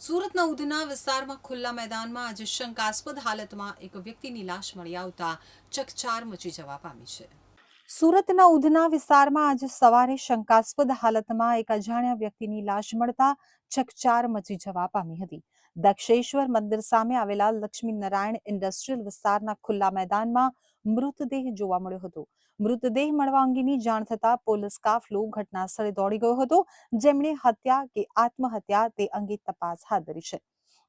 સુરતના ઉધના વિસ્તારમાં ખુલ્લા મેદાનમાં આજે શંકાસ્પદ હાલતમાં એક વ્યક્તિની લાશ મળી આવતા ચકચાર મચી જવા પામી છે. સુરતના ઉધના વિસ્તારમાં આજે સવારે શંકાસ્પદ હાલતમાં એક અજાણ્યા વ્યક્તિની લાશ મળતા ચકચાર મચી જવા પામી હતી. દક્ષેશ્વર મંદિર સામે આવેલા લક્ષ્મી નારાયણ ઇન્ડસ્ટ્રીયલ વિસ્તારના ખુલ્લા મેદાનમાં મૃતદેહ જોવા મળ્યો હતો. મૃતદેહ મળવા અંગેની જાણ થતા પોલીસ કાફલો ઘટના સ્થળે દોડી ગયો હતો. જેમણે હત્યા કે આત્મહત્યા તે અંગે તપાસ હાથ ધરી છે.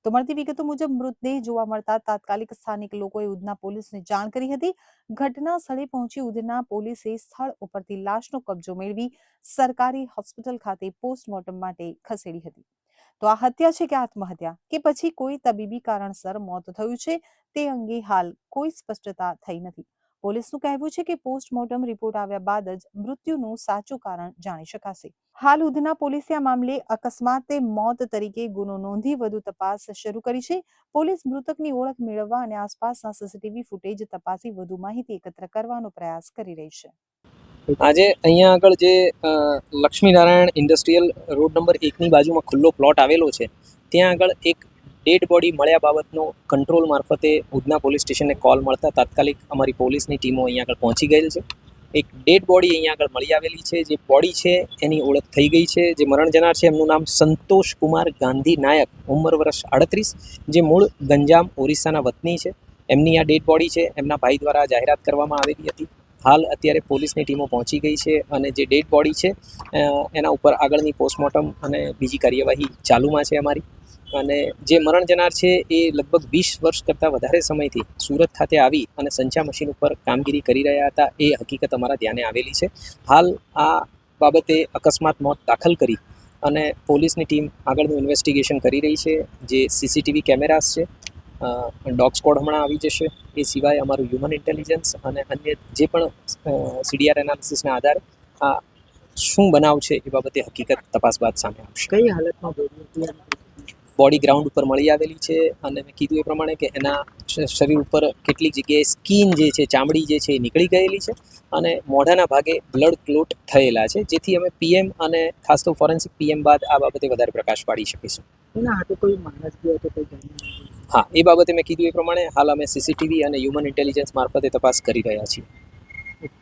તો મળતી વિગતો મુજબ મૃતદેહ જોવા મળતા તાત્કાલિક સ્થાનિક લોકોએ ઉધના પોલીસને જાણ કરી હતી. ઘટના સ્થળે પહોંચી ઉધના પોલીસે સ્થળ ઉપરથી લાશનો કબજો મેળવી સરકારી હોસ્પિટલ ખાતે પોસ્ટમોર્ટમ માટે ખસેડી હતી. તો આ હત્યા છે કે આત્મહત્યા? કે પછી કોઈ તબીબી કારણસર મોત થયું છે? તે અંગે હાલ કોઈ સ્પષ્ટતા થઈ નથી. પોલીસનું કહેવું છે કે પોસ્ટમોર્ટમ રિપોર્ટ આવ્યા બાદ જ મૃત્યુનું સાચું કારણ જાણી શકાશે. હાલ ઉધના પોલીસે આ મામલે અકસ્માતે મોત તરીકે ગુનો નોંધી વધુ તપાસ શરૂ કરી છે. પોલીસ મૃતકની ઓળખ મેળવવા અને આસપાસના સીસીટીવી ફૂટેજ તપાસી વધુ માહિતી એકત્ર કરવાનો પ્રયાસ કરી રહી છે. આજે અહીંયા આગળ જે લક્ષ્મીનારાયણ ઇન્ડસ્ટ્રીયલ રોડ નંબર એકની બાજુમાં ખુલ્લો પ્લોટ આવેલો છે, ત્યાં આગળ એક ડેડ બોડી મળ્યા બાબતનો કંટ્રોલ મારફતે ઉધના પોલીસ સ્ટેશનને કોલ મળતા તાત્કાલિક અમારી પોલીસની ટીમો અહીંયા આગળ પહોંચી ગયેલ છે. એક ડેડ બોડી અહીંયા આગળ મળી આવેલી છે, જે બોડી છે એની ઓળખ થઈ ગઈ છે, જે મરણ જનાર છે, એમનું નામ સંતોષ કુમાર ગાંધી નાયક, ઉંમર વર્ષ આડત્રીસ, જે મૂળ ગંજામ ઓરિસ્સાના વતની છે. એમની આ ડેડ બોડી છે, એમના ભાઈ દ્વારા જાહેરાત કરવામાં આવેલી હતી. હાલ અત્યારે પોલીસની ટીમો પહોંચી ગઈ છે અને જે ડેડ બોડી છે એના ઉપર આગળની પોસ્ટમોર્ટમ અને બીજી કાર્યવાહી ચાલુમાં છે અમારી. અને જે મરણ જનાર છે, એ લગભગ વીસ વર્ષ કરતાં વધારે સમયથી સુરત ખાતે આવી અને સંચા મશીન ઉપર કામગીરી કરી રહ્યા હતા, એ હકીકત અમારા ધ્યાને આવેલી છે. હાલ આ બાબતે અકસ્માત મોત દાખલ કરી અને પોલીસની ટીમ આગળનું ઇન્વેસ્ટિગેશન કરી રહી છે, જે સીસીટીવી કેમેરાસ છે. ડોગ સ્કોડ હમણાં આવી જશે. એ સિવાય અમારું હ્યુમન ઇન્ટેલિજન્સ અને અન્ય જે પણ સીડીઆર એનાલિસિસના આધારે આ શું બનાવ છે એ બાબતે હકીકત તપાસ બાદ સામે આવશે. કઈ હાલતમાં બોડી ગ્રાઉન્ડ ઉપર મળી આવેલી છે અને મેં કીધું એ પ્રમાણે કે એના શરીર ઉપર કેટલીક જગ્યાએ સ્કીન જે છે ચામડી જે છે એ નીકળી ગયેલી છે અને મોઢાના ભાગે બ્લડ ક્લોટ થયેલા છે જેથી અમે પીએમ અને ખાસ તો ફોરેન્સિક પીએમ બાદ આ બાબતે વધારે પ્રકાશ પાડી શકીશું. હા, એ બાબતે મેં કીધું એ પ્રમાણે હાલ અમે સીસીટીવી અને હ્યુમન ઇન્ટેલિજન્સ મારફતે તપાસ કરી રહ્યા છીએ.